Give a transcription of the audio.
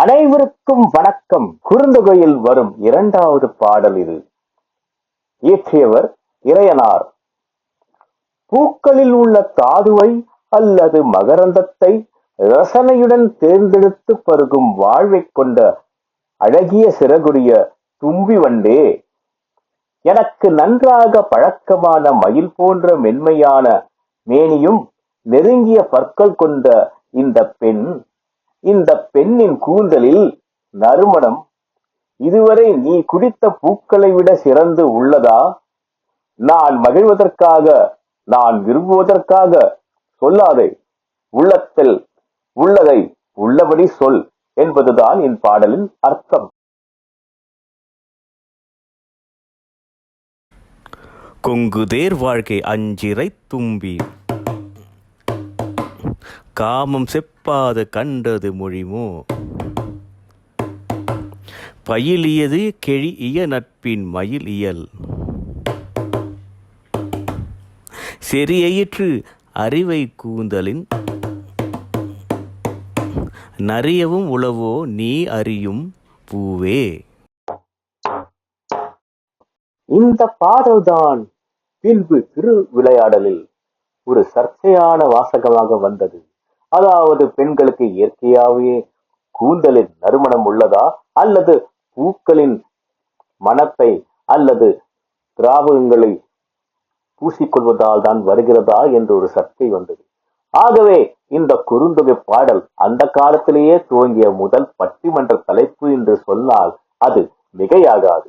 அனைவருக்கும் வணக்கம். குறுந்தொகையில் வரும் இரண்டாவது பாடல் இது. இயற்றியவர் இறையனார். பூக்களில் உள்ள தாதுவை அல்லது மகரந்தத்தை ரசனையுடன் தேர்ந்தெடுத்து பருகும் வாழ்வை கொண்ட அழகிய சிறகுடைய தும்பி வண்டே எனக்கு நன்றாக பழக்கமான மயில் போன்ற மென்மையான மேனியும் நெருங்கிய பற்கள் கொண்ட இந்த பெண் இந்த பெண்ணின் கூந்தலில் நறுமணம் இதுவரை நீ குடித்த பூக்களை விட சிறந்து உள்ளதா? நான் மகிழ்வதற்காக நான் விரும்புவதற்காக சொல்லாதே. உள்ளத்தில் உள்ளதை உள்ளபடி சொல் என்பதுதான் என் பாடலின் அர்த்தம். கொங்குதேர் வாழ்க்கை அஞ்சிரை தும்பி. காமம் செப்பாது கண்டது மொழிமோ? பயிலியது கெழிய நட்பின் மயில் இயல். செறியிற்று அறிவை கூந்தலின். நறியவும் உளவோ நீ அறியும் பூவே. இந்த பாடல்தான் பின்பு திரு விளையாடலில் ஒரு சர்ச்சையான வாசகமாக வந்தது. அதாவது பெண்களுக்கு இயற்கையாகவே கூந்தலின் நறுமணம் உள்ளதா? அல்லது பூக்களின் மனத்தை அல்லது திராவகங்களை பூசிக்கொள்வதால் தான் வருகிறதா என்று ஒரு சர்ச்சை வந்தது. ஆகவே இந்த குறுந்தொகை பாடல் அந்த காலத்திலேயே துவங்கிய முதல் பட்டிமன்ற தலைப்பு என்று சொன்னால் அது மிகையாகாது.